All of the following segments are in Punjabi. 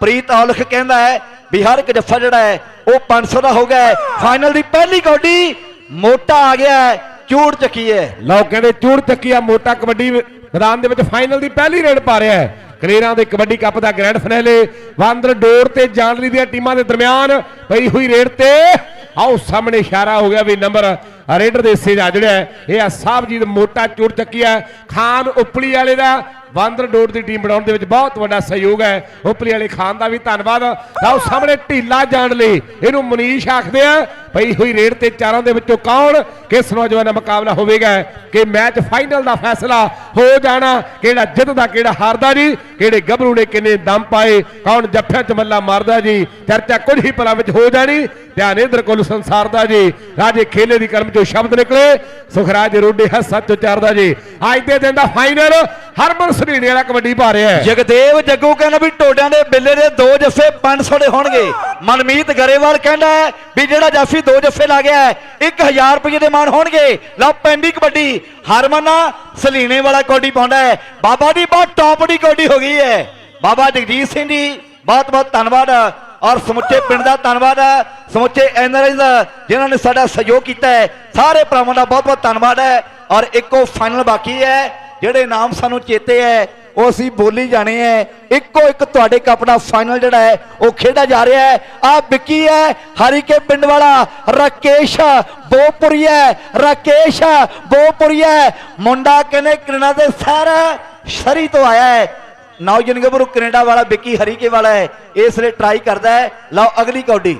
ਪ੍ਰੀਤ ਔਲਖ ਕਹਿੰਦਾ ਹੈ ਵੀ ਹਰ ਇੱਕ ਜੱਫਾ ਜਿਹੜਾ ਹੈ, ਉਹ 500 ਦਾ ਹੋ ਗਿਆ ਫਾਈਨਲ ਦੀ ਪਹਿਲੀ ਕੌਡੀ ਮੋਟਾ ਆ ਗਿਆ ਹੈ, ਚੂੜ ਚੱਕੀ ਹੈ। ਲਓ ਕਹਿੰਦੇ ਚੂੜ ਚੱਕੀ ਚੱਕੀਆ ਮੋਟਾ ਕਬੱਡੀ ਮੈਦਾਨ ਦੇ ਵਿੱਚ ਫਾਈਨਲ ਦੀ ਪਹਿਲੀ ਰੇਡ ਪਾ ਰਿਹਾ ਹੈ। ਕਲੇਰਾਂ ਦੇ ਕਬੱਡੀ ਕੱਪ ਦਾ ਗ੍ਰੈਂਡ ਫਾਈਨਲ ਵਾਂਦਰ ਡੋਰ ਤੇ ਜਾਨਲੀ ਦੀਆਂ ਟੀਮਾਂ ਦੇ ਦਰਮਿਆਨ ਪਈ ਹੋਈ ਰੇਡ ਤੇ ਆਓ ਸਾਹਮਣੇ ਇਸ਼ਾਰਾ ਹੋ ਗਿਆ ਵੀ ਨੰਬਰ ਰੇਡਰ ਦੇ ਹਿੱਸੇ ਦਾ ਜਿਹੜਾ ਇਹ ਆ ਸਾਹਿਬਜੀਤ ਮੋਟਾ ਚੂੜ ਚੱਕੀਆ ਖਾਨ ਉਪਲੀ ਵਾਲੇ ਦਾ ਬਾਂਦਰ ਡੋਰ ਦੀ ਟੀਮ ਬਣਾਉਣ ਦੇ ਵਿੱਚ ਬਹੁਤ ਵੱਡਾ ਸਹਿਯੋਗ ਹੈ। ਉਪਲੀ ਵਾਲੇ ਖਾਨ ਦਾ ਵੀ ਧੰਨਵਾਦ। ਆਓ ਸਾਹਮਣੇ ਢੀਲਾ ਜਾਣ ਲਈ ਇਹਨੂੰ ਮਨੀਸ਼ ਆਖਦੇ ਆ। ਪਈ ਹੋਈ ਰੇਡ ਤੇ ਚਾਰਾਂ ਦੇ ਵਿੱਚੋਂ ਕੌਣ ਕਿਸ ਨੌਜਵਾਨ ਦਾ ਮੁਕਾਬਲਾ ਹੋਵੇਗਾ ਕਿ ਮੈਚ ਫਾਈਨਲ ਦਾ ਫੈਸਲਾ ਹੋ ਜਾਣਾ, ਕਿਹੜਾ ਜਿੱਤਦਾ ਕਿਹੜਾ ਹਾਰਦਾ ਜੀ, ਕਿਹੜੇ ਗੱਭਰੂ ਨੇ ਕਿੰਨੇ ਦਮ ਪਾਏ, ਕੌਣ ਜੱਫਿਆਂ ਚ ਮੱਲਾ ਮਾਰਦਾ ਜੀ, ਚਰਚਾ ਕੁਝ ਹੀ ਪਲਾਂ ਵਿੱਚ ਹੋ ਜਾਣੀ, ਧਿਆਨ ਇਧਰ ਕੋਲ ਸੰਸਾਰ ਦਾ ਜੀ, ਰਾਜੇ ਖੇਲੇ ਦੀ ਕਲਮ ਚੋਂ ਸ਼ਬਦ ਨਿਕਲੇ, ਸੁਖਰਾਜ ਰੋਡੇ ਹੱਸਾ ਚੋਂ ਚਾਰਦਾ ਜੀ, ਅੱਜ ਦੇ ਦਿਨ ਦਾ ਫਾਈਨਲ ਹਰਮਨ ਸਰੀਣੇ ਵਾਲਾ ਕਬੱਡੀ ਪਾ ਰਿਹਾ ਹੈ। ਜਗਦੇਵ ਜੱਗੂ ਕਹਿੰਦਾ ਵੀ ਟੋਡਿਆਂ ਦੇ ਬਿੱਲੇ ਦੇ ਦੋ ਜੱਫੇ 500 ਦੇ ਹੋਣਗੇ। ਮਨਮੀਤ ਗਰੇਵਾਲ ਕਹਿੰਦਾ ਹੈ ਵੀ ਜਿਹੜਾ ਜਾਫੀ ਦੋ ਜੱਫੇ ਲਾ ਗਿਆ ਹੈ 1000 ਰੁਪਏ ਦੇ ਮਾਨ ਹੋਣਗੇ। ਲਓ ਪੈਂਦੀ ਕਬੱਡੀ। ਹਰਮਨ ਸਲੀਣੇ ਵਾਲਾ ਕੋਡੀ ਪਾਉਂਦਾ ਹੈ। ਬਾਬਾ ਦੀ ਬਹੁਤ ਟੌਪ ਦੀ ਕੋਡੀ ਹੋ ਗਈ ਹੈ। ਬਾਬਾ ਜਗਜੀਤ ਸਿੰਘ ਜੀ, ਬਹੁਤ ਬਹੁਤ ਧੰਨਵਾਦ। ਔਰ ਸਮੁੱਚੇ ਪਿੰਡ ਦਾ ਧੰਨਵਾਦ ਹੈ। ਸਮੁੱਚੇ ਐਨਆਰਆਈਜ਼ ਦਾ, ਜਿਨ੍ਹਾਂ ਨੇ ਸਾਡਾ ਸਹਿਯੋਗ ਕੀਤਾ ਹੈ। ਸਾਰੇ ਭਰਾਵਾਂ ਦਾ ਬਹੁਤ ਬਹੁਤ ਧੰਨਵਾਦ ਹੈ। ਔਰ ਇੱਕੋ ਫਾਈਨਲ ਬਾਕੀ ਹੈ। ਜਿਹੜੇ ਨਾਮ ਸਾਨੂੰ ਚੇਤੇ ਹੈ ਉਹ ਅਸੀਂ ਬੋਲੀ ਜਾਣੇ ਹੈ ਇੱਕੋ ਇੱਕ ਤੁਹਾਡੇ ਕੱਪ ਦਾ ਫਾਈਨਲ ਜਿਹੜਾ ਹੈ ਉਹ ਖੇਡਿਆ ਜਾ ਰਿਹਾ ਹੈ ਆ ਵਿੱਕੀ ਹੈ ਹਰੀਕੇ ਪਿੰਡ ਵਾਲਾ, ਰਾਕੇਸ਼ ਬੋਪੁਰੀ ਬੋਪੁਰੀਆ ਰਾਕੇਸ਼ ਹੈ ਮੁੰਡਾ ਕਹਿੰਦੇ ਕੈਨੇਡਾ ਦੇ ਸਾਰਾ ਸ਼ਰੀ ਤੋਂ ਆਇਆ ਹੈ ਨੌਜਵਾਨ ਗੱਭਰੂ ਕੈਨੇਡਾ ਵਾਲਾ ਵਿੱਕੀ ਹਰੀਕੇ ਵਾਲਾ ਹੈ ਇਸ ਲਈ ਟਰਾਈ ਕਰਦਾ ਹੈ ਲਓ ਅਗਲੀ ਕੌਡੀ।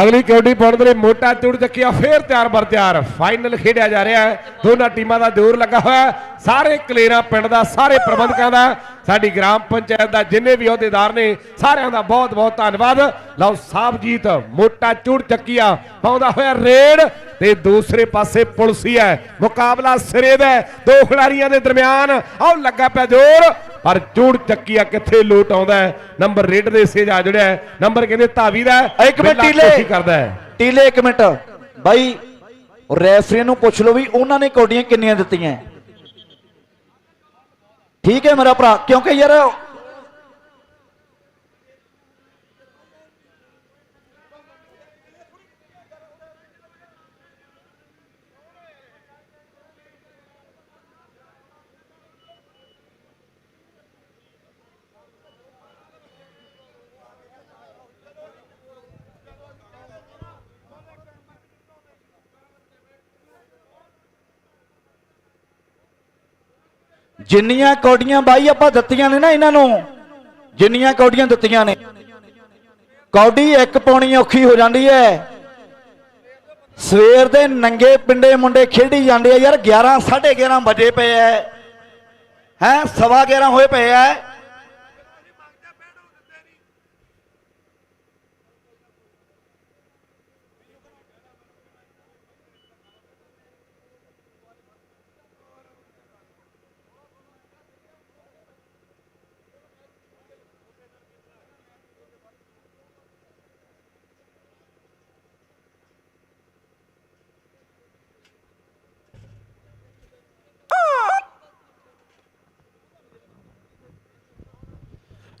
ਅਗਲੀ ਕਬੱਡੀ ਪਾਉਣ ਦੇ ਮੋਟਾ ਚੂੜ ਚੱਕਿਆ, ਫੇਰ ਤਿਆਰ ਬਰ ਤਿਆਰ। ਫਾਈਨਲ ਖੇਡਿਆ ਜਾ ਰਿਹਾ ਹੈ। ਦੋਨਾਂ ਟੀਮਾਂ ਦਾ ਜ਼ੋਰ ਲੱਗਾ ਹੋਇਆ ਸਾਰੇ ਕਲੇਰਾ ਪਿੰਡ ਦਾ, ਸਾਰੇ ਪ੍ਰਬੰਧਕਾਂ ਦਾ, ਸਾਡੀ ਗ੍ਰਾਮ ਪੰਚਾਇਤ ਦਾ, ਜਿੰਨੇ ਵੀ ਅਹੁਦੇਦਾਰ ਨੇ, ਸਾਰਿਆਂ ਦਾ ਬਹੁਤ ਬਹੁਤ ਧੰਨਵਾਦ। ਲਓ, ਸਾਹਿਬਜੀਤ ਮੋਟਾ ਚੂੜ ਚੱਕਿਆ, ਪਾਉਂਦਾ ਹੋਇਆ ਰੇਡ। ਤੇ ਦੂਸਰੇ ਪਾਸੇ ਪੁਲਸੀ ਹੈ ਮੁਕਾਬਲਾ ਸਿਰੇ ਦਾ। ਦੋ ਖਿਡਾਰੀਆਂ ਦੇ ਦਰਮਿਆਨ। ਆਓ ਲੱਗਾ ਪਿਆ ਜ਼ੋਰ। ਪਰ ਚੂੜ ਚੱਕਿਆ ਕਿੱਥੇ ਲੋਟ ਆਉਂਦਾ ਹੈ। ਨੰਬਰ ਰੇਡ ਦੇ ਹਿੱਸੇ ਜਾ ਜੁੜਿਆ ਨੰਬਰ ਕਹਿੰਦੇ ਧਾਵੀ ਦਾ। ਇੱਕ ਮਿੰਟ ਟੀਲੇ ਕਰਦਾ ਹੈ। ਟੀਲੇ ਇੱਕ ਮਿੰਟ। ਬਾਈ ਰੈਫਰੀ ਨੂੰ ਪੁੱਛ ਲਓ ਵੀ ਉਹਨਾਂ ਨੇ ਕੌਡੀਆਂ ਕਿੰਨੀਆਂ ਦਿੱਤੀਆਂ? ਠੀਕ ਹੈ ਮੇਰਾ ਭਰਾ। ਕਿਉਂਕਿ ਯਾਰ ਜਿੰਨੀਆਂ ਕੌਡੀਆਂ ਬਾਈ ਆਪਾਂ ਦਿੱਤੀਆਂ ਨੇ ਨਾ ਇਹਨਾਂ ਨੂੰ, ਜਿੰਨੀਆਂ ਕੌਡੀਆਂ ਦਿੱਤੀਆਂ ਨੇ। ਕੌਡੀ ਇੱਕ ਪਾਉਣੀ ਔਖੀ ਹੋ ਜਾਂਦੀ ਹੈ। ਸਵੇਰ ਦੇ ਨੰਗੇ ਪਿੰਡੇ ਮੁੰਡੇ ਖੇਡੀ ਜਾਂਦੇ ਆ ਯਾਰ 11 11:30 ਵਜੇ ਪਏ ਐ। ਹੈ, ਸਵਾ 11 ਹੋਏ ਪਏ ਐ।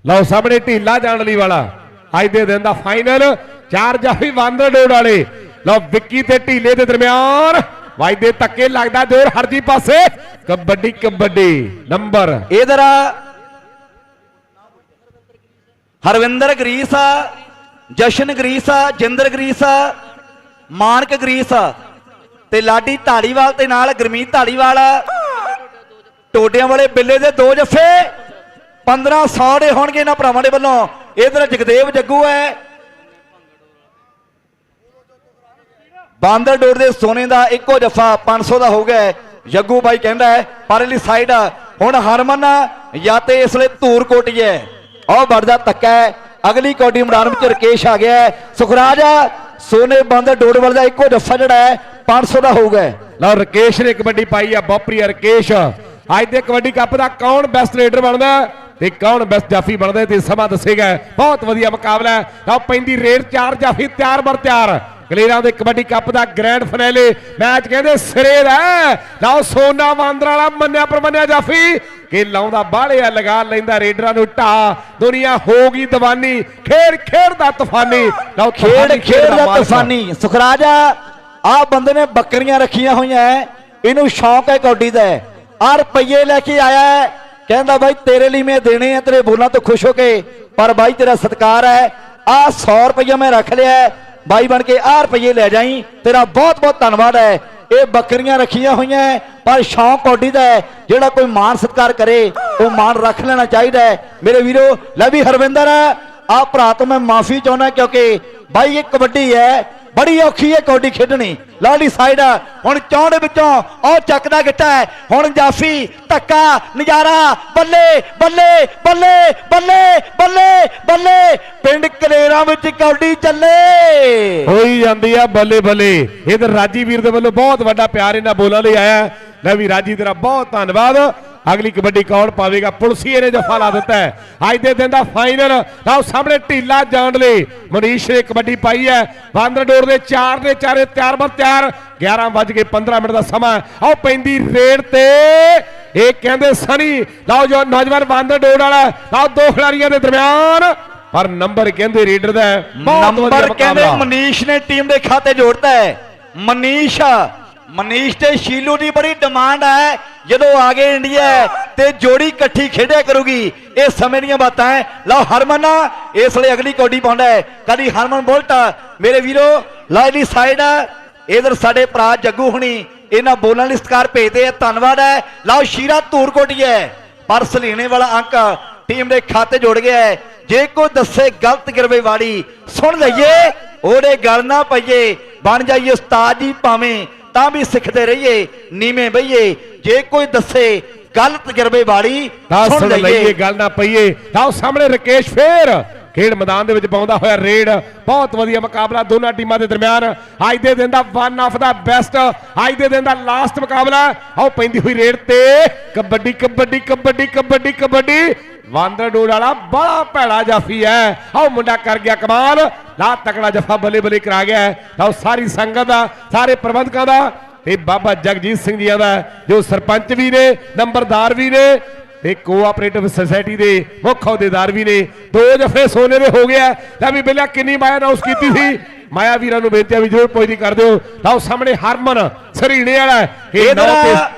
ਲਓ ਸਾਹਮਣੇ ਢੀਲਾ ਜਾਣਲੀ ਵਾਲਾ। ਅੱਜ ਦੇ ਦਿਨ ਦਾ ਫਾਈਨਲ ਚਾਰ ਜਾਫੀ ਵਾਂਦਰ ਡੋੜ ਵਾਲੇ। ਲਓ ਵਿੱਕੀ ਤੇ ਢੀਲੇ ਦੇ ਦਰਮਿਆਨ। ਵੱਜਦੇ ਧੱਕੇ ਲੱਗਦਾ ਜ਼ੋਰ ਹਰਜੀ ਪਾਸੇ। ਕਬੱਡੀ ਕਬੱਡੀ, ਨੰਬਰ। ਇਧਰ ਹਰਵਿੰਦਰ ਗਰੀਸਾ ਜਸ਼ਨ ਗਰੀਸ ਆ, ਜਿੰਦਰ ਗਰੀਸਾ ਮਾਨਕ ਗਰੀਸਾ ਤੇ ਲਾਡੀ ਢਾਲੀਵਾਲ ਤੇ ਨਾਲ ਗਰਮੀਤ ਢਾਲੀਵਾਲ ਟੋਡਿਆਂ ਵਾਲੇ ਬਿੱਲੇ ਦੇ ਦੋ ਜੱਫੇ। 1500 ਦੇ ਹੋਣਗੇ ਇਹਨਾਂ ਭਰਾਵਾਂ ਦੇ ਵੱਲੋਂ। ਇਧਰ ਜਗਦੇਵ ਜੱਗੂ ਹੈ। ਬਾਂਦਰ ਡੋਰ ਦੇ ਸੋਨੇ ਦਾ ਇੱਕੋ ਜੱਫਾ 500 ਦਾ ਹੋ ਗਿਆ ਜੱਗੂ ਬਾਈ ਕਹਿੰਦਾ ਹੈ ਪਰਲੀ ਸਾਈਡ ਹੁਣ ਹਰਮਨ ਜਾਂ ਤੇ ਇਸ ਲਈ ਧੂਰ ਕੋਟੀ ਹੈ। ਉਹ ਵੜਦਾ ਤੱਕਾ ਹੈ। ਅਗਲੀ ਕੋਟੀ ਮੈਦਾਨ ਵਿੱਚ ਰਕੇਸ਼ ਆ ਗਿਆ ਹੈ। ਸੁਖਰਾਜ ਸੋਨੇ ਬਾਂਦਰ ਡੋਰ ਵਾਲਾ ਦਾ ਇੱਕੋ ਜੱਫਾ ਜਿਹੜਾ ਹੈ 500 ਦਾ ਹੋਊਗਾ ਲਓ ਰਕੇਸ਼ ਨੇ ਕਬੱਡੀ ਪਾਈ ਆ ਬੋਪਰੀ ਰਕੇਸ਼। ਅੱਜ ਦੇ ਕਬੱਡੀ ਕੱਪ ਦਾ ਕੌਣ ਬੈਸਟ ਰੇਡਰ ਬਣਦਾ ਤੇ ਕੌਣ ਬੈਸਟ ਜਾਫੀ ਬਣਦਾ ਤੇ ਸਮਾਂ ਦੱਸੇਗਾ। ਬਹੁਤ ਵਧੀਆ ਮੁਕਾਬਲਾ ਲਓ ਪੈਂਦੀ ਰੇਡ ਚਾਰ ਜਾਫੀ ਤਿਆਰ ਬਰ ਤਿਆਰ। ਕਲੇਰਾਂ ਦੇ ਕਬੱਡੀ ਕੱਪ ਦਾ ਗ੍ਰੈਂਡ ਫਾਈਨਲ ਮੈਚ ਕਹਿੰਦੇ ਸਿਰੇ ਦਾ। ਲਓ ਸੋਨਾ ਵਾਂਦਰ ਵਾਲਾ ਮੰਨਿਆ ਪਰਮੰਨਿਆ ਜਾਫੀ। ਕਿ ਲਾਉਂਦਾ ਬਾਹਲਿਆ ਲਗਾ ਲੈਂਦਾ ਰੇਡਰਾਂ ਨੂੰ ਢਾ ਦੁਨੀਆ ਹੋ ਗਈ ਦੀਵਾਨੀ ਖੇਡ ਖੇਡ ਦਾ ਤੂਫਾਨੀ। ਲਓ ਖੇਡ ਖੇਡ ਦਾ। ਤੂਫਾਨੀ। ਸੁਖਰਾਜਾ ਆ ਬੰਦੇ ਨੇ ਬੱਕਰੀਆਂ ਰੱਖੀਆਂ ਹੋਈਆਂ ਐ, ਇਹਨੂੰ ਸ਼ੌਂਕ ਹੈ ਕੌਡੀ ਦਾ। ਆ ਰੁਪਈਏ ਲੈ ਕੇ ਆਇਆ ਹੈ। ਕਹਿੰਦਾ ਬਾਈ ਤੇਰੇ ਲਈ ਮੈਂ ਦੇਣੇ ਆ ਤੇਰੇ ਬੋਲਾਂ ਤੋਂ ਖੁਸ਼ ਹੋ ਕੇ। ਪਰ ਬਾਈ ਤੇਰਾ ਸਤਿਕਾਰ ਹੈ। ਆ 100 ਰੁਪਈਆ ਮੈਂ ਰੱਖ ਲਿਆ ਬਾਈ ਬਣ ਕੇ ਆ ਰੁਪਈਏ ਲੈ ਜਾਈ। ਤੇਰਾ ਬਹੁਤ ਬਹੁਤ ਧੰਨਵਾਦ ਹੈ। ਇਹ ਬੱਕਰੀਆਂ ਰੱਖੀਆਂ ਹੋਈਆਂ ਹੈ, ਪਰ ਸ਼ੌਂਕ ਕੌਡੀ ਦਾ ਹੈ। ਜਿਹੜਾ ਕੋਈ ਮਾਣ ਸਤਿਕਾਰ ਕਰੇ ਉਹ ਮਾਣ ਰੱਖ ਲੈਣਾ ਚਾਹੀਦਾ ਹੈ। ਮੇਰੇ ਵੀਰੋ ਲੈ ਵੀ ਹਰਵਿੰਦਰ ਆ ਭਰਾ ਤੋਂ ਮੈਂ ਮਾਫੀ ਚਾਹੁੰਦਾ ਕਿਉਂਕਿ ਬਾਈ ਇਹ ਕਬੱਡੀ ਹੈ। ਬੜੀ ਔਖੀ ਹੈ ਕੌਡੀ ਖੇਡਣੀ। ਲਾਲੀ ਸਾਈਡ, ਹੁਣ ਚੌਂਡ ਵਿੱਚੋਂ ਉਹ ਚੱਕਦਾ ਗਿੱਟਾ ਹੁਣ ਜਾਫੀ, ਧੱਕਾ, ਨਜ਼ਾਰਾ, ਬੱਲੇ ਬੱਲੇ ਬੱਲੇ ਬੱਲੇ ਬੱਲੇ ਬੱਲੇ। ਪਿੰਡ ਕਲੇਰਾਂ ਵਿੱਚ ਕੌਡੀ ਚੱਲੇ। ਹੋਈ ਜਾਂਦੀ ਆ ਬੱਲੇ ਬੱਲੇ। ਇਧਰ ਰਾਜੀ ਵੀਰ ਦੇ ਵੱਲੋਂ ਬਹੁਤ ਵੱਡਾ ਪਿਆਰ ਇਹਨਾਂ ਬੋਲਾਂ ਲਈ ਆਇਆ। ਹੈ। ਲੈ ਵੀ ਰਾਜੀ ਤੇਰਾ ਬਹੁਤ ਧੰਨਵਾਦ। ਅਗਲੀ ਕਬੱਡੀ ਕੌਣ ਪਾਵੇਗਾ? ਪੁਲਸੀਏ ਨੇ ਜਫਾ ਲਾ ਦਿੱਤਾ ਹੈ। ਅੱਜ ਦੇ ਦਿਨ ਦਾ ਫਾਈਨਲ ਲਓ ਸਾਹਮਣੇ ਢੀਲਾ ਜਾਣ ਲਈ ਮਨੀਸ਼ ਨੇ ਕਬੱਡੀ ਪਾਈ ਹੈ। ਬਾਂਦਰ ਡੋਰ ਦੇ ਚਾਰ ਦੇ ਚਾਰੇ ਤਿਆਰ ਬਰ ਤਿਆਰ। 11 ਵੱਜ ਕੇ 15 ਮਿੰਟ ਦਾ ਸਮਾਂ। ਆਓ ਪੈਂਦੀ ਰੇਡ ਤੇ ਇਹ ਕਹਿੰਦੇ ਸਨੀ ਲਓ ਜੋ ਨੌਜਵਾਨ ਬਾਂਦਰ ਡੋਰ ਵਾਲਾ ਲਓ ਦੋ ਖਿਡਾਰੀਆਂ ਦੇ ਦਰਮਿਆਨ। ਪਰ ਨੰਬਰ ਕਹਿੰਦੇ ਰੇਡਰ ਦਾ ਨੰਬਰ ਕਹਿੰਦੇ। ਮਨੀਸ਼ ਨੇ ਟੀਮ ਦੇ ਖਾਤੇ ਜੋੜਤਾ ਹੈ। ਮਨੀਸ਼ ਮਨੀਸ਼ ਤੇ ਸ਼ੀਲੂ ਦੀ ਬੜੀ ਡਿਮਾਂਡ ਹੈ ਜਦੋਂ ਆ ਗਏ ਇੰਡੀਆ ਤੇ ਜੋੜੀ ਇਕੱਠੀ ਖੇਡਿਆ ਕਰੂਗੀ। ਇਹ ਸਮੇਂ ਦੀਆਂ ਬਾਤਾਂ ਹੈ ਲਓ ਹਰਮਨ ਇਸ ਲਈ ਅਗਲੀ ਕੌਡੀ ਪਾਉਂਦਾ ਹੈ ਕਦੀ ਹਰਮਨ ਬੋਲਟ ਮੇਰੇ ਵੀਰੋ ਲਾਈਲੀ ਸਾਈਡ ਇਧਰ ਸਾਡੇ ਭਰਾ ਜੱਗੂ ਹੁਣੀ, ਇਹਨਾਂ ਬੋਲਣ ਲਈ ਸਤਿਕਾਰ ਭੇਜਦੇ ਆ। ਧੰਨਵਾਦ ਹੈ ਲਓ ਸ਼ੀਰਾ ਧੂਰਕੋਟੀ ਹੈ ਪਰ ਸਲੀਣੇ ਵਾਲਾ ਅੰਕ ਟੀਮ ਦੇ ਖਾਤੇ ਜੁੜ ਗਿਆ ਹੈ ਜੇ ਕੋਈ ਦੱਸੇ ਗਲਤ ਗਿਰਵੇ ਵਾਲੀ, ਸੁਣ ਲਈਏ। ਉਹਦੇ ਗੱਲ ਨਾ ਪਈਏ। ਬਣ ਜਾਈਏ ਉਸਤਾਦ ਜੀ ਭਾਵੇਂ ਤਾਂ ਵੀ ਸਿੱਖਦੇ ਰਹੀਏ ਨੀਵੇਂ ਬਈਏ। ਜੇ ਕੋਈ ਦੱਸੇ ਗਲਤ ਗਿਰਵੇਵਾੜੀ ਤਾਂ ਸੁਣ ਲਈਏ ਲਈਏ। ਗੱਲ ਨਾ ਪਈਏ। ਤਾਂ ਸਾਹਮਣੇ ਰਕੇਸ਼ ਫੇਰ। ਖੇਡ ਮੈਦਾਨ ਦੇ ਵਿੱਚ ਪਾਉਂਦਾ ਹੋਇਆ ਰੇਡ। ਬਹੁਤ ਵਧੀਆ ਮੁਕਾਬਲਾ ਦੋਨਾਂ ਟੀਮਾਂ ਦੇ ਦਰਮਿਆਨ। ਅੱਜ ਦੇ ਦਿਨ ਦਾ ਵਨ ਆਫ ਦਾ ਬੈਸਟ ਅੱਜ ਦੇ ਦਿਨ ਦਾ ਲਾਸਟ ਮੁਕਾਬਲਾ। ਆਓ ਪੈਂਦੀ ਹੋਈ ਰੇਡ ਤੇ ਕਬੱਡੀ ਕਬੱਡੀ ਕਬੱਡੀ ਕਬੱਡੀ ਕਬੱਡੀ। ਵਾਂਦਰ ਡੋੜ ਵਾਲਾ ਬੜਾ ਭੈੜਾ ਜਾਫੀ ਹੈ। ਆਓ ਮੁੰਡਾ ਕਰ ਗਿਆ ਕਮਾਲ। ਲਾ ਤਕੜਾ ਜਫਾ ਬੱਲੇ ਬੱਲੇ ਕਰਾ ਗਿਆ ਹੈ। ਸਾਰੀ ਸੰਗਤ ਦਾ, ਸਾਰੇ ਪ੍ਰਬੰਧਕਾਂ ਦਾ ਤੇ ਬਾਬਾ ਜਗਜੀਤ ਸਿੰਘ ਜੀ ਦਾ ਜੋ ਸਰਪੰਚ ਵੀ ਨੇ, ਨੰਬਰਦਾਰ ਵੀ ਨੇ ਤੇ ਕੋਆਪਰੇਟਿਵ ਸੁਸਾਇਟੀ ਦੇ ਮੁੱਖ ਅਹੁਦੇਦਾਰ ਵੀ ਨੇ। ਦੋ ਜਫੇ ਸੋਨੇ ਦੇ ਹੋ ਗਿਆ ਲੈ ਵੀ ਬਿਲਿਆ ਕਿੰਨੀ ਮਾਇਆ ਅਨਾਉਂਸ ਕੀਤੀ ਸੀ। ਮਾਇਆ ਵੀਰਾਂ ਨੂੰ ਬੇਨਤੀ ਆ ਵੀ ਜਰੂਰ ਪੁੱਛਦੀ ਕਰ ਦਿਓ। ਲਓ ਸਾਹਮਣੇ ਹਰਮਨ ਸਰੀਣੇ ਵਾਲਾ ਇਹ ਇਹਦਾ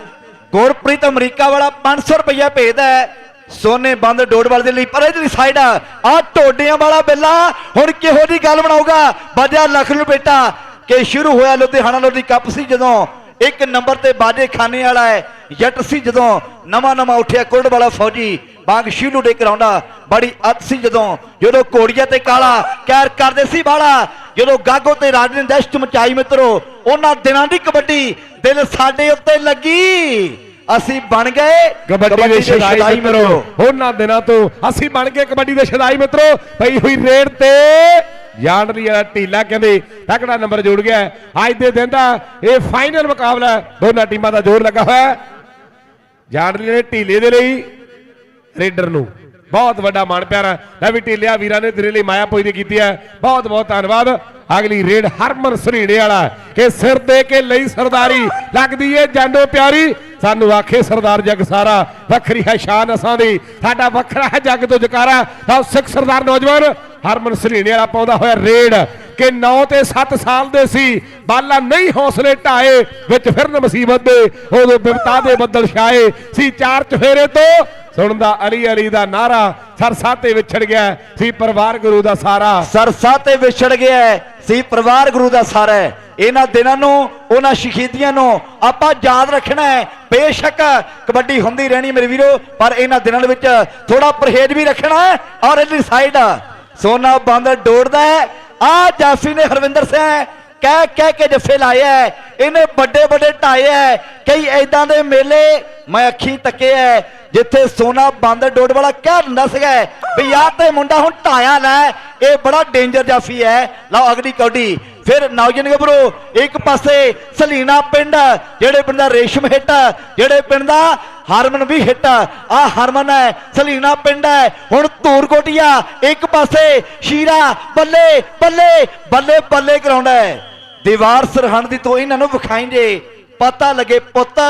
ਗੁਰਪ੍ਰੀਤ ਅਮਰੀਕਾ ਵਾਲਾ 500 ਰੁਪਇਆ ਭੇਜਦਾ ਹੈ। ਸੋਨੇ ਬੰਦ ਡੋਡਵਾਲ ਦੇ ਲਈ ਪਰ ਇਹਦੀ ਸਾਈਡ ਆ। ਆਹ ਟੋਡਿਆਂ ਵਾਲਾ ਬਿੱਲਾ ਹੁਣ ਕਿਹੋ ਜੀ ਗੱਲ ਬਣਾਊਗਾ? ਬਾਜਾ ਲੱਖ ਨੂੰ ਬੇਟਾ ਕਿ ਸ਼ੁਰੂ ਹੋਇਆ ਲੁਧਿਆਣਾ ਲੋਧੀ ਕੱਪ ਸੀ ਜਦੋਂ ਇੱਕ ਨੰਬਰ ਤੇ ਬਾਜੇ ਖਾਨੇ ਵਾਲਾ ਹੈ। ਜੱਟ ਸੀ ਜਦੋਂ ਨਵਾਂ ਨਵਾਂ ਉੱਠਿਆ ਕੁਰਡ ਵਾਲਾ ਫੌਜੀ ਬਾਗ ਸ਼ੀਲੂ ਦੇ ਕਰਾਉਂਦਾ। ਬੜੀ ਅੱਤ ਸੀ ਜਦੋਂ ਜਦੋਂ ਕੋੜੀਆ ਤੇ ਕਾਲਾ ਕਹਿਰ ਕਰਦੇ ਸੀ ਬਾਲਾ। ਜਦੋਂ ਗਾਗੋ ਤੇ ਰਾਜ ਨੇ ਦਹਿਸ਼ਤ ਮਚਾਈ ਮਿੱਤਰੋ ਉਹਨਾਂ ਦਿਨਾਂ ਦੀ ਕਬੱਡੀ ਦਿਲ ਸਾਡੇ ਉੱਤੇ ਲੱਗੀ। ਅਸੀਂ ਬਣ ਗਏ ਕਬੱਡੀ ਦੇ ਸ਼ਦਾਈ ਮਿੱਤਰੋ। ਉਹਨਾਂ ਦਿਨਾਂ ਤੋਂ ਅਸੀਂ ਬਣ ਗਏ ਕਬੱਡੀ ਦੇ ਸ਼ਦਾਈ ਮਿੱਤਰੋ। ਪਈ ਹੋਈ ਰੇਡ ਤੇ ਯਾਨਲੀ ਵਾਲਾ ਢੀਲਾ ਕਹਿੰਦੇ ਤਕੜਾ ਨੰਬਰ ਜੋੜ ਗਿਆ। ਅੱਜ ਦੇ ਦਿਨ ਦਾ ਇਹ ਫਾਈਨਲ ਮੁਕਾਬਲਾ ਦੋਨਾਂ ਟੀਮਾਂ ਦਾ ਜ਼ੋਰ ਲੱਗਾ ਹੋਇਆ। ਹੈ। ਨੇ ਢੀਲੇ ਦੇ ਲਈ ਰੇਡਰ ਨੂੰ ਬਹੁਤ ਵੱਡਾ ਮਾਣ ਪਿਆਰਾ। ਲੈ ਵੀ ਢੀਲਿਆ ਵੀਰਾਂ ਨੇ ਤੇਰੇ ਲਈ ਮਾਇਆ ਪੁੱਜਦੀ ਕੀਤੀ ਹੈ। ਬਹੁਤ ਬਹੁਤ ਧੰਨਵਾਦ। ਅਗਲੀ ਰੇਡ ਹਰਮਨ ਸਰੀੜੇ ਵਾਲਾ। ਕਿ ਸਿਰ ਦੇ ਕੇ ਲਈ ਸਰਦਾਰੀ। ਲੱਗਦੀ ਏ ਜਾਂਡੋ ਪਿਆਰੀ। ਸਾਨੂੰ ਆਖੇ ਸਰਦਾਰ ਜੱਗ ਸਾਰਾ। ਵੱਖਰੀ ਹੈ ਸ਼ਾਨ ਅਸਾਂ ਦੀ। ਸਾਡਾ ਵੱਖਰਾ ਹੈ ਜੱਗ ਤੋਂ ਜਕਾਰਾ। ਤਾਂ ਸਿੱਖ ਸਰਦਾਰ ਨੌਜਵਾਨ ਹਰਮਨ ਸਰੀੜੇ ਵਾਲਾ ਪਾਉਂਦਾ ਹੋਇਆ ਰੇਡ ਕਿ 9 ਤੇ 7 ਸਾਲ ਦੇ ਸੀ। ਬਾਲਾ ਨਹੀਂ ਹੌਸਲੇ ਢਾਏ, ਵਿੱਚ ਫਿਰਨ ਮੁਸੀਬਤ ਦੇ, ਉਦੋਂ ਬਿਪਤਾ ਦੇ ਬੱਦਲ ਛਾਏ। ਸੀ ਚਾਰ ਚਫੇਰੇ ਤੋਂ, ਸੁਣਦਾ ਅਲੀ ਅਲੀ ਦਾ ਨਾਰਾ ਸਰਸਾ ਤੇ ਵਿਛੜ ਗਿਆ, ਸੀ ਪਰਿਵਾਰ ਗੁਰੂ ਦਾ ਸਾਰਾ। ਸਰਸਾ ਤੇ ਵਿਛੜ ਗਿਆ ਸੀ ਪਰਿਵਾਰ ਗੁਰੂ ਦਾ ਸਾਰਾ ਇਹਨਾਂ ਦਿਨਾਂ ਨੂੰ, ਉਹਨਾਂ ਸ਼ਹੀਦੀਆਂ ਨੂੰ ਆਪਾਂ ਯਾਦ ਰੱਖਣਾ ਹੈ। ਬੇਸ਼ੱਕ ਕਬੱਡੀ ਹੁੰਦੀ ਰਹਿਣੀ ਮੇਰੇ ਵੀਰੋ, ਪਰ ਇਹਨਾਂ ਦਿਨਾਂ ਦੇ ਵਿੱਚ ਥੋੜਾ ਪਰਹੇਜ਼ ਵੀ ਰੱਖਣਾ ਹੈ ਔਰ ਇਹਦੀ ਸਾਈਡ ਸੋਨਾ ਬਾਂਦਰ ਡੋੜਦਾ ਹੈ। ਆ ਜਾਫੀ ਨੇ ਹਰਵਿੰਦਰ ਸਿੰਘ ਕਹਿ ਕਹਿ ਕੇ ਜੱਫੇ ਲਾਇਆ ਇਹਨੇ ਵੱਡੇ ਵੱਡੇ ਢਾਏ ਹੈ। ਕਈ ਐਦਾਂ ਦੇ ਮੇਲੇ ਮੈਂ ਅੱਖੀ ਤੱਕੇ ਹੈ, ਜਿੱਥੇ ਸੋਨਾ ਬਾਂਦਰ ਡੋੜ ਵਾਲਾ ਕਹਿ ਦਿੰਦਾ ਸੀਗਾ ਵੀ ਯਾਰ ਤੇ ਮੁੰਡਾ ਹੁਣ ਢਾਇਆ ਲੈ, ਇਹ ਬੜਾ ਡੇਂਜਰ ਜਾਫੀ ਹੈ। ਲਓ ਅਗਲੀ ਕੌਡੀ। ਫਿਰ ਨੌਜਵਾਨ ਗੱਭਰੂ, ਇੱਕ ਪਾਸੇ ਸਲੀਨਾ ਪਿੰਡ, ਜਿਹੜੇ ਪਿੰਡ ਦਾ ਰੇਸ਼ਮ ਹਿੱਟ ਜਿਹੜੇ ਪਿੰਡ ਦਾ ਹਰਮਨ ਵੀ ਹਿੱਟ ਆ। ਹਰਮਨ ਹੈ, ਸਲੀਨਾ ਪਿੰਡ ਹੈ। ਹੁਣ ਧੂਰ ਕੋਟੀਆ ਇੱਕ ਪਾਸੇ, ਸ਼ੀਰਾ, ਬੱਲੇ ਬੱਲੇ ਬੱਲੇ ਬੱਲੇ ਕਰਾਉਂਦਾ ਹੈ। ਦੀਵਾਰ ਸਰਹੰਦ ਦੀ ਤੋਂ ਇਹਨਾਂ ਨੂੰ ਵਿਖਾਈਂਦੇ ਪਤਾ ਲੱਗੇ ਪੁੱਤ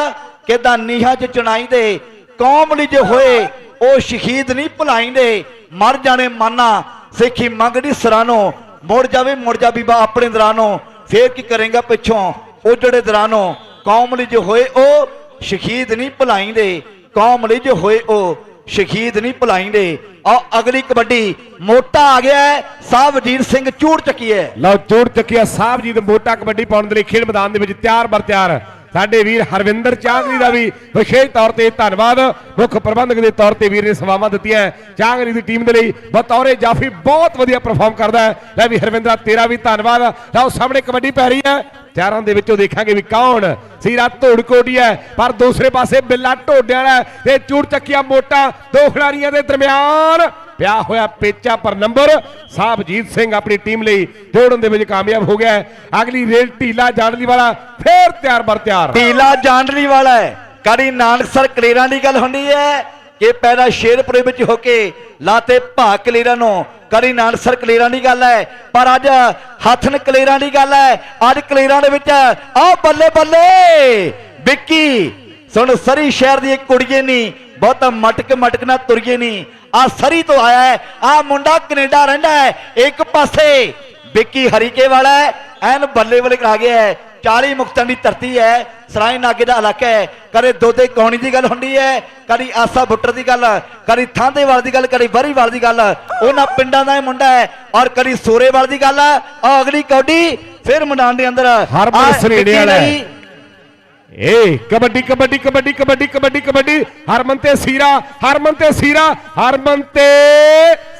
ਕਿਦਾਂ ਨੀਹਾਂ 'ਚ ਚੁਣਾਈ ਦੇ। ਕੌਮ ਲਈ ਜੇ ਹੋਏ, ਉਹ ਸ਼ਹੀਦ ਨਹੀਂ ਭੁਲਾਈਂਦੇ ਮਰ ਜਾਣੇ ਮਾਨਾ, ਸਿੱਖੀ ਮੰਗਦੀ ਸਰਾਨੋ। ਮੁੜ ਜਾਵੇ, ਮੁੜ ਜਾ ਬੀਬਾ ਆਪਣੇ ਦਰਾਨੋ। ਫੇਰ ਕੀ ਕਰੇਗਾ ਪਿੱਛੋਂ? ਉਹ ਜਿਹੜੇ ਦਰਾਨੋ। ਕੌਮ ਲਈ ਜੇ ਹੋਏ, ਉਹ ਸ਼ਹੀਦ ਨਹੀਂ ਭੁਲਾਈਂਦੇ ਕੌਮ ਲਈ ਜੇ ਹੋਏ ਉਹ ਸ਼ਹੀਦ ਨਹੀਂ ਭੁਲਾਈਂਦੇ। ਆ ਅਗਲੀ ਕਬੱਡੀ ਮੋਟਾ ਆ ਗਿਆ ਹੈ, ਸਾਹਿਬਜੀਤ ਸਿੰਘ ਚੂੜ ਚੱਕੀ ਹੈ। ਲਓ ਚੂੜ ਚੱਕਿਆ ਸਾਹਿਬ ਜੀ ਦੇ ਮੋਟਾ ਕਬੱਡੀ ਪਾਉਣ ਦੇ ਲਈ ਖੇਡ ਮੈਦਾਨ ਦੇ ਵਿੱਚ ਤਿਆਰ ਬਰ ਤਿਆਰ। ਸਾਡੇ ਵੀਰ ਹਰਵਿੰਦਰ ਚਾਂਗਰੀ ਦਾ ਵੀ ਵਿਸ਼ੇਸ਼ ਤੌਰ ਤੇ ਧੰਨਵਾਦ। ਮੁੱਖ ਪ੍ਰਬੰਧਕ ਦੇ ਤੌਰ ਤੇ ਵੀਰ ਨੇ ਸੇਵਾਵਾਂ ਦਿੱਤੀਆਂ ਚਾਂਗਰੀ ਦੀ ਟੀਮ ਦੇ ਲਈ ਬਤੌਰੇ ਜਾਫੀ ਬਹੁਤ ਵਧੀਆ ਪਰਫਾਰਮ ਕਰਦਾ ਹੈ। ਲੈ ਵੀ ਹਰਵਿੰਦਰਾ, ਤੇਰਾ ਵੀ ਧੰਨਵਾਦ। ਲਓ ਸਾਹਮਣੇ ਕਬੱਡੀ ਪੈ ਰਹੀ ਹੈ। ਚਾਰਾਂ ਦੇ ਵਿੱਚੋਂ ਦੇਖਾਂਗੇ ਵੀ ਕੌਣ ਸੀਰਾ ਧੂੜ ਕੋਟੀ ਹੈ। ਪਰ ਦੂਸਰੇ ਪਾਸੇ ਬਿੱਲਾ ਢੋਡਿਆਂ ਵਾਲਾ ਤੇ ਚੂੜ ਚੱਕਿਆ ਮੋਟਾ ਦੋ ਖਿਡਾਰੀਆਂ ਦੇ ਦਰਮਿਆਨ ਪਿਆ ਹੋਇਆ ਪੇਚਾ ਪਰ ਨੰਬਰ ਸਾਹਿਬਜੀਤ ਸਿੰਘ ਆਪਣੀ ਟੀਮ ਲਈ ਜੋੜਨ ਦੇ ਵਿੱਚ ਕਾਮਯਾਬ ਹੋ ਗਿਆ ਹੈ। ਅਗਲੀ ਰੇਲ ਢੀਲਾ ਜਾਣਦੀ ਵਾਲਾ ਫੇਰ ਤਿਆਰ ਬਰ ਤਿਆਰ। ਟੀਲਾ ਜਾਂਡਲੀ ਵਾਲਾ ਹੈ। ਕੜੀ ਨਾਨਕਸਰ ਕਲੇਰਾਂ ਦੀ ਗੱਲ ਹੁੰਦੀ ਹੈ ਕਿ ਪਹਿਲਾਂ ਸ਼ੇਰਪੁਰੇ ਵਿੱਚ ਹੋ ਕੇ ਲਾਤੇ ਭਾ ਕਲੇਰਾਂ ਨੂੰ। ਕੜੀ ਨਾਨਸਰ ਕਲੇਰਾਂ ਦੀ ਗੱਲ ਹੈ। ਪਰ ਅੱਜ ਹੱਥਨ ਕਲੇਰਾਂ ਦੀ ਗੱਲ ਹੈ। ਅੱਜ ਕਲੇਰਾਂ ਦੇ ਵਿੱਚ ਆ ਬੱਲੇ ਬੱਲੇ। ਵਿੱਕੀ, ਸੁਣ, ਸਰੀ ਸ਼ਹਿਰ ਦੀ ਇੱਕ ਕੁੜੀਏ ਨਹੀਂ ਬਹੁਤਾ ਮਟਕ ਮਟਕ ਨਾ ਤੁਰੀਏ ਨਹੀਂ ਆ ਸਰੀ ਤੋਂ ਆਇਆ ਹੈ ਆ ਮੁੰਡਾ ਕੈਨੇਡਾ ਰਹਿੰਦਾ ਹੈ ਇੱਕ ਪਾਸੇ ਵਿੱਕੀ ਹਰੀਕੇ ਵਾਲਾ ਐਨ ਬੱਲੇ ਬੱਲੇ ਆ ਗਿਆ ਹੈ 40 ਮੁਕਤਾਂ ਦੀ ਧਰਤੀ ਹੈ ਸਰਾਏ ਨਾਗੇ ਦਾ ਇਲਾਕਾ ਹੈ ਕਦੇ ਦੋਦੇ ਕੌਣੀ ਦੀ ਗੱਲ ਹੁੰਦੀ ਹੈ ਕਦੀ ਆਸਾ ਬੁੱਟਰ ਦੀ ਗੱਲ ਕਦੀ ਥਾਂਦੇਵਾਲ ਦੀ ਗੱਲ ਕਦੀ ਵਰੀਵਾਲ ਦੀ ਗੱਲ ਉਹਨਾਂ ਪਿੰਡਾਂ ਦਾ ਇਹ ਮੁੰਡਾ ਹੈ ਔਰ ਕਦੀ ਸੋਰੇਵਾਲ ਦੀ ਗੱਲ ਆ ਅਗਲੀ ਕੌਡੀ ਫਿਰ ਮੈਦਾਨ ਦੇ ਅੰਦਰ ਹਰਮਨ ਵਿੱਕੀ ਵਾਲਾ ਏ ਕਬੱਡੀ ਕਬੱਡੀ ਕਬੱਡੀ ਕਬੱਡੀ ਕਬੱਡੀ ਕਬੱਡੀ। ਹਰਮਨ ਤੇ ਸੀਰਾ ਹਰਮਨ ਤੇ ਸੀਰਾ ਹਰਮਨ ਤੇ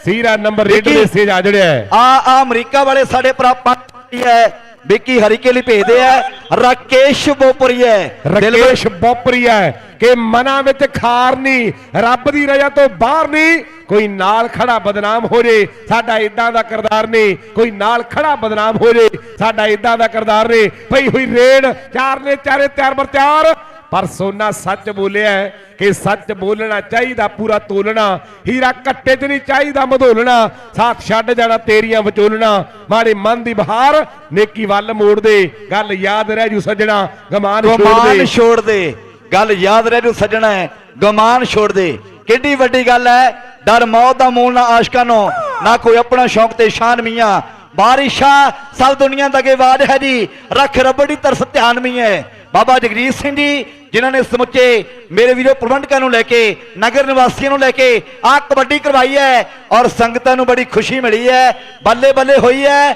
ਸੀਰਾ ਨੰਬਰ ਰੇਡ ਵਿੱਕੀ। ਦੇ ਸੇਜ ਆ ਜੜਿਆ ਆ। ਆ ਅਮਰੀਕਾ ਵਾਲੇ ਸਾਡੇ ਭਰਾ ਪੰਜ ਹੈ। ਵਿੱਕੀ ਹਰੀਕੇ ਲਈ ਭੇਜਦੇ ਆ। ਰਾਕੇਸ਼ ਬੋਪਰੀ ਹੈ। ਰਕੇਸ਼ ਬੋਪਰੀਆ ਹੈ ਕਿ ਮਨਾਂ ਵਿੱਚ ਖਾਰ ਨਹੀਂ ਰੱਬ ਦੀ ਰਜ਼ਾ ਤੋਂ ਬਾਹਰ ਨਹੀਂ। ਕੋਈ ਨਾਲ ਖੜਾ ਬਦਨਾਮ ਹੋ ਜੇ, ਸਾਡਾ ਇਦਾਂ ਦਾ ਕਰਦਾਰ ਨੇ। ਕੋਈ ਨਾਲ ਖੜਾ ਬਦਨਾਮ ਹੋ ਜੇ, ਸਾਡਾ ਇਦਾਂ ਦਾ ਕਰਦਾਰ ਨਹੀਂ ਪਈ ਹੋਈ ਰੇਡ, ਚਾਰ ਨੇ ਚਾਰੇ ਤਿਆਰ ਬਰ ਤਿਆਰ। ਪਰ ਸੋਨਾ ਸੱਚ ਬੋਲਿਆ ਕਿ ਸੱਚ ਬੋਲਣਾ ਚਾਹੀਦਾ, ਪੂਰਾ ਤੋਲਣਾ। ਹੀਰਾ ਕੱਟੇ 'ਚ ਨਹੀਂ ਚਾਹੀਦਾ, ਮਧੋਲਣਾ। ਸਾਥ ਛੱਡ ਜਾਣਾ, ਤੇਰੀਆਂ ਵਿਚੋਲਣਾ। ਮਾੜੇ ਮਨ ਦੀ ਬਹਾਰ, ਨੇਕੀ ਵੱਲ ਮੋੜ ਦੇ। ਗੱਲ ਯਾਦ ਰਹਿ ਜੂ ਸੱਜਣਾ, ਗਮਾਨ ਛੋੜ ਗਮਾਨ ਛੋੜ ਦੇ। ਗੱਲ ਯਾਦ ਰਹਿ ਜੂ ਸੱਜਣਾ, ਗਮਾਨ ਛੋੜ ਦੇ। ਕਿੱਡੀ ਵੱਡੀ ਗੱਲ ਹੈ ਡਰ, ਮੌਤ ਦਾ ਮੂਲ ਨਾ ਆਸ਼ਕਾਂ ਨੂੰ, ਨਾ ਕੋਈ ਆਪਣਾ ਸ਼ੌਕ ਤੇ ਸ਼ਾਨ ਮੀਆਂ। ਬਾਰਿਸ਼ਾ, ਸਭ ਦੁਨੀਆ ਦਾ ਆਵਾਜ਼ ਹੈ ਜੀ। ਰੱਖ ਰੱਬੜੀ ਤਰਸ ਧਿਆਨ ਮੀ ਹੈ ਬਾਬਾ ਜਗਜੀਤ ਸਿੰਘ ਜੀ, ਜਿਨ੍ਹਾਂ ਨੇ ਸਮੁੱਚੇ ਮੇਰੇ ਵੀਰੋ ਪ੍ਰਬੰਧਕਾਂ ਨੂੰ ਲੈ ਕੇ, ਨਗਰ ਨਿਵਾਸੀਆਂ ਨੂੰ ਲੈ ਕੇ ਆ ਕਬੱਡੀ ਕਰਵਾਈ ਹੈ ਔਰ ਸੰਗਤਾਂ ਨੂੰ ਬੜੀ ਖੁਸ਼ੀ ਮਿਲੀ ਹੈ। ਬੱਲੇ ਬੱਲੇ ਹੋਈ ਹੈ।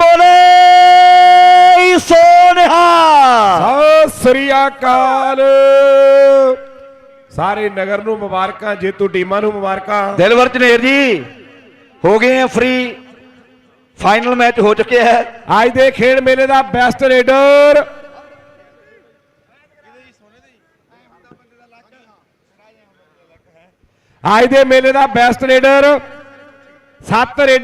ਬੋਲੇ ਸੋਨਿਹਾ ਸਤਿ ਸ੍ਰੀ ਅਕਾਲ। ਸਾਰੇ ਨਗਰ ਨੂੰ ਮੁਬਾਰਕਾਂ ਜੇਤੂ ਟੀਮਾਂ ਨੂੰ ਮੁਬਾਰਕਾਂ। ਦਿਲਵਰ ਜਨੇਰ ਜੀ ਹੋ ਗਏ ਆ ਫ੍ਰੀ ਫਾਈਨਲ ਮੈਚ ਹੋ ਚੁੱਕਿਆ ਹੈ। ਅੱਜ ਦੇ ਖੇਡ ਮੇਲੇ ਦਾ ਬੈਸਟ ਰੇਡਰ ਅੱਜ ਦੇ ਮੇਲੇ ਦਾ ਬੈਸਟ ਰੇਡਰ ਸੱਤ ਰੇਡਰ